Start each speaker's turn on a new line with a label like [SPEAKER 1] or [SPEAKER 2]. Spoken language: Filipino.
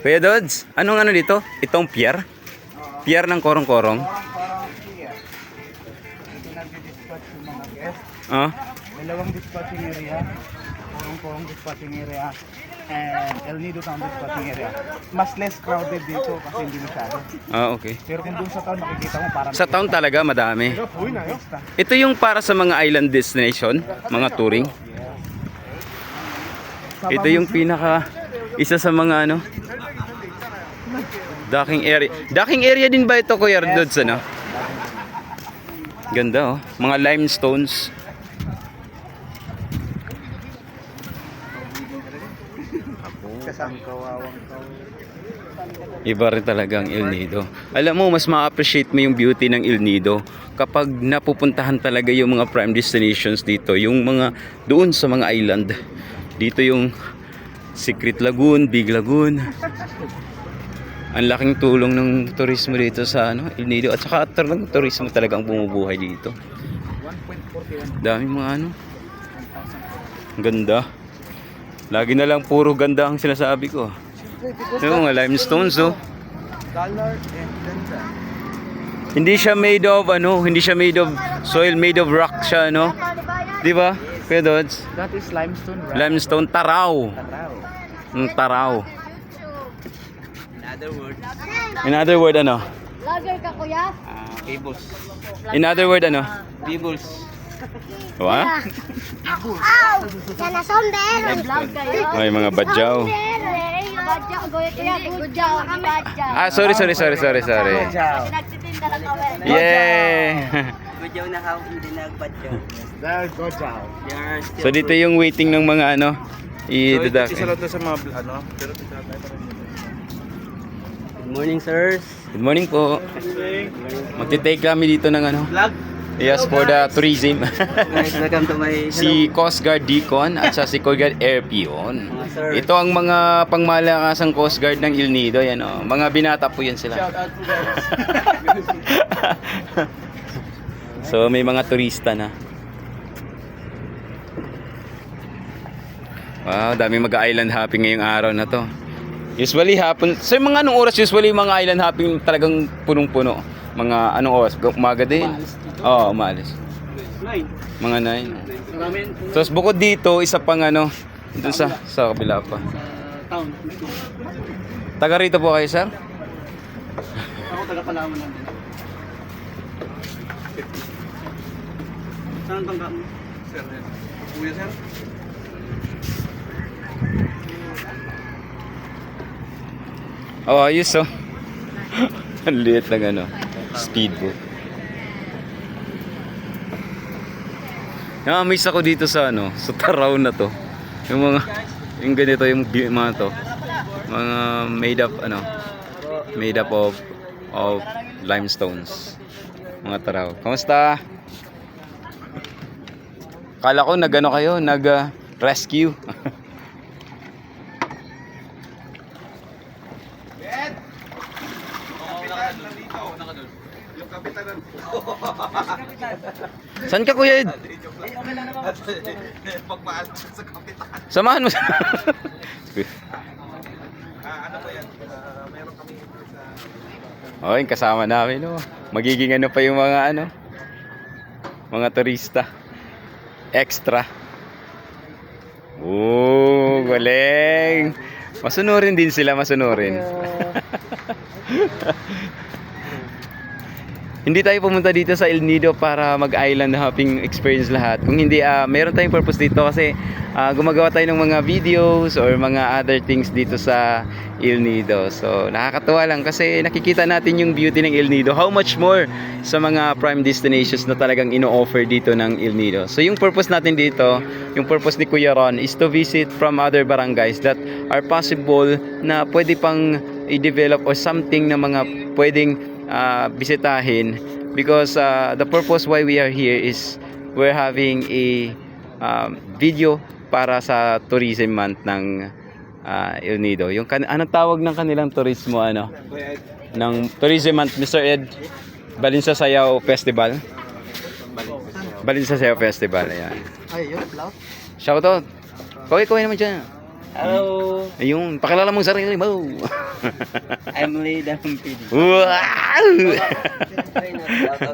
[SPEAKER 1] Kuya Dodds, anong ano dito? Itong pier? Pier ng korong-korong? Ah,
[SPEAKER 2] Dalawang dispatching area. Purong-purong dispatching area. And El Nido Town dispatching area. Mas less crowded dito kasi hindi masyado.
[SPEAKER 1] ah okay.
[SPEAKER 2] Pero kung doon sa town makikita mo parang
[SPEAKER 1] Sa town talaga madami. Ito yung para sa mga island destination, mga touring. Ito yung pinaka isa sa mga ano docking area. Docking area din ba ito Kuya Dodds ano? Ganda oh, mga limestones. Iba rin talaga ang El Nido. Alam mo, mas ma-appreciate mo yung beauty ng El Nido kapag napupuntahan talaga yung mga prime destinations dito, yung mga doon sa mga island. Dito yung Secret Lagoon, Big Lagoon. Ang laking tulong ng turismo dito sa ano, El Nido at saka talagang turismo talagang bumubuhay dito.
[SPEAKER 2] 1.41.
[SPEAKER 1] Dami mga ano. Ang ganda. Lagi na lang puro ganda ang sinasabi ko. Yung mga limestones oh.
[SPEAKER 2] Color and ganda.
[SPEAKER 1] Hindi siya made of ano, hindi siya made of soil, made of rock siya, no? Di ba? Kuya Dodds?
[SPEAKER 2] That is limestone, right?
[SPEAKER 1] Limestone taraw.
[SPEAKER 2] Taraw.
[SPEAKER 1] Ang taraw.
[SPEAKER 2] In other words,
[SPEAKER 1] In other word ano?
[SPEAKER 3] Vlogger ka kuya?
[SPEAKER 2] cables.
[SPEAKER 1] In other word ano?
[SPEAKER 2] Cables.
[SPEAKER 1] Wa?
[SPEAKER 3] Ow! Yan na sombrero! Vlog kayo?
[SPEAKER 1] May mga badyaw.
[SPEAKER 3] Badyaw, goya kaya badyaw.
[SPEAKER 1] Ah, sorry, sorry, sorry, sorry, sorry.
[SPEAKER 2] Ciao.
[SPEAKER 3] Nagsitinda lang kami.
[SPEAKER 4] Na how hindi. Yes.
[SPEAKER 1] so dito yung waiting ng mga ano, i-deduct.
[SPEAKER 2] Isa lang sa mga ano, pero ito tayo.
[SPEAKER 4] Good morning, sirs.
[SPEAKER 1] Good morning po. Magte-take kami dito ng ano.
[SPEAKER 2] Vlog.
[SPEAKER 1] Yes, for the tourism.
[SPEAKER 4] Guys, welcome to my
[SPEAKER 1] si Coast Guard Deacon at sa si Coast Guard Air Pion.
[SPEAKER 4] Sir.
[SPEAKER 1] Ito ang mga pangmalakasang Coast Guard ng Il Nido. Yan, oh. Mga binata po yan sila.
[SPEAKER 2] Shout out to guys.
[SPEAKER 1] so may mga turista na. Wow, dami mag-island hopping ngayong araw na to. Usually hapon, sa mga anong oras usually mga island hopping talagang punong-puno. Mga anong oras? Umaga din? Oo, oh, umalis.
[SPEAKER 2] Nine.
[SPEAKER 1] Mga 9.
[SPEAKER 2] Maraming
[SPEAKER 1] Tapos bukod dito, isa pang ano, dun sa, sa kabila pa.
[SPEAKER 2] sa town.
[SPEAKER 1] Taga rito po kayo, sir?
[SPEAKER 2] Ako taga Palawan lang din. Saan tangga mo? Sir. Kuya, sir?
[SPEAKER 1] Oh, ayos oh. Ang liit ng ano, speedboat. Na-amaze ako dito sa ano, sa taraw na to. Yung mga, yung ganito, yung mga to. Mga made up, ano, made up of, of limestones. Mga taraw. Kamusta? Kala ko nag ano kayo, nag ah, rescue. Saan ka kuya Ed? Samahan mo sa... Oh, yung kasama namin, no. Magiging ano pa yung mga ano, mga turista. Extra. Oh, galing. Masunurin din sila, masunurin. Hindi tayo pumunta dito sa El Nido para mag-island hopping experience lahat. Kung hindi, ah, meron tayong purpose dito kasi ah, gumagawa tayo ng mga videos or mga other things dito sa El Nido. So, nakakatuwa lang kasi nakikita natin yung beauty ng El Nido. How much more sa mga prime destinations na talagang ino-offer dito ng El Nido. So, yung purpose natin dito, yung purpose ni Kuya Ron is to visit from other barangays that are possible na pwede pang i-develop or something na mga pwedeng uh, bisitahin because uh, the purpose why we are here is we're having a um, video para sa tourism month ng uh, El Nido. Yung kan anong tawag ng kanilang turismo ano? Ng tourism month Mr. Ed Balinsa Sayaw Festival. Balinsa Sayaw Festival ayan.
[SPEAKER 2] Ay, yun.
[SPEAKER 1] Shout out. Okay, kuha naman dyan.
[SPEAKER 4] Hello,
[SPEAKER 1] Ayun, pakilala mong sarili mo.
[SPEAKER 4] I'm Lee Dampidi.
[SPEAKER 1] wow!